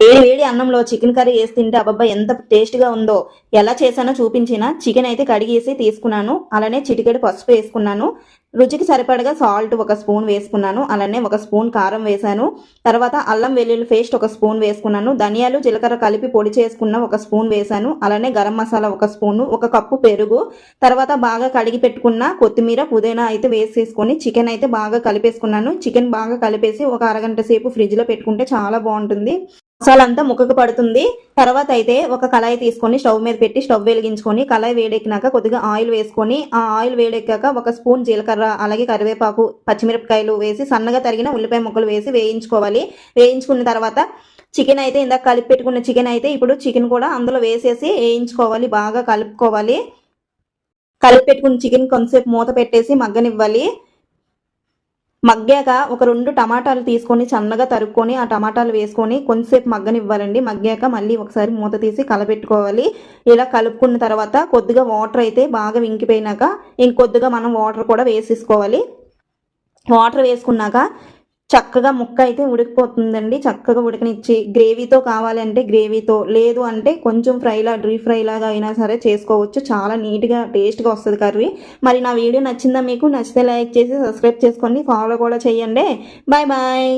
వేడి వేడి అన్నంలో చికెన్ కర్రీ వేసి తింటే అబ్బబ్బా ఎంత టేస్ట్గా ఉందో. ఎలా చేశానో చూపించిన చికెన్ అయితే కడిగేసి తీసుకున్నాను. అలానే చిటికెడు పసుపు వేసుకున్నాను. రుచికి సరిపడగా సాల్ట్ ఒక స్పూన్ వేసుకున్నాను. అలానే ఒక స్పూన్ కారం వేశాను. తర్వాత అల్లం వెల్లుల్లి పేస్ట్ ఒక స్పూన్ వేసుకున్నాను. ధనియాలు జీలకర్ర కలిపి పొడి చేసుకున్న ఒక స్పూన్ వేశాను. అలానే గరం మసాలా ఒక స్పూను ఒక కప్పు పెరుగు. తర్వాత బాగా కడిగి పెట్టుకున్న కొత్తిమీర పుదీనా అయితే వేసేసుకొని చికెన్ అయితే బాగా కలిపేసుకున్నాను. చికెన్ బాగా కలిపేసి ఒక అరగంట సేపు ఫ్రిడ్జ్లో పెట్టుకుంటే చాలా బాగుంటుంది. మసాలా అంతా ముక్కకు పడుతుంది. తర్వాత అయితే ఒక కళాయి తీసుకొని స్టవ్ మీద పెట్టి స్టవ్ వెలిగించుకొని కళాయి వేడెక్కినాక కొద్దిగా ఆయిల్ వేసుకొని ఆ ఆయిల్ వేడెక్కాక ఒక స్పూన్ జీలకర్ర అలాగే కరివేపాకు పచ్చిమిరపకాయలు వేసి సన్నగా తరిగిన ఉల్లిపాయ ముక్కలు వేసి వేయించుకోవాలి. వేయించుకున్న తర్వాత చికెన్ అయితే ఇందాక కలిపి పెట్టుకున్న చికెన్ అయితే ఇప్పుడు చికెన్ కూడా అందులో వేసేసి వేయించుకోవాలి బాగా కలుపుకోవాలి. కలిపి పెట్టుకున్న చికెన్ కొంతసేపు మూత పెట్టేసి మగ్గనివ్వాలి. మగ్గాక ఒక రెండు టమాటాలు తీసుకొని చన్నగా తరుక్కొని ఆ టమాటాలు వేసుకొని కొంతసేపు మగ్గనివ్వాలండి. మగ్గాక మళ్ళీ ఒకసారి మూత తీసి కలపెట్టుకోవాలి ఇలా కలుపుకున్న తర్వాత కొద్దిగా వాటర్ అయితే బాగా వింకిపోయినాక ఇంకొద్దిగా మనం వాటర్ కూడా వేసేసుకోవాలి. వాటర్ వేసుకున్నాక చక్కగా ముక్క అయితే ఉడికిపోతుందండి. చక్కగా ఉడికనిచ్చి గ్రేవీతో కావాలంటే గ్రేవీతో లేదు అంటే కొంచెం ఫ్రైలా డ్రీ ఫ్రై లాగా అయినా సరే చేసుకోవచ్చు. చాలా నీట్గా టేస్ట్గా వస్తుంది కర్రీ. మరి నా వీడియో నచ్చిందా మీకు? నచ్చితే లైక్ చేసి సబ్స్క్రైబ్ చేసుకోండి. ఫాలో కూడా చేయండి బాయ్ బాయ్.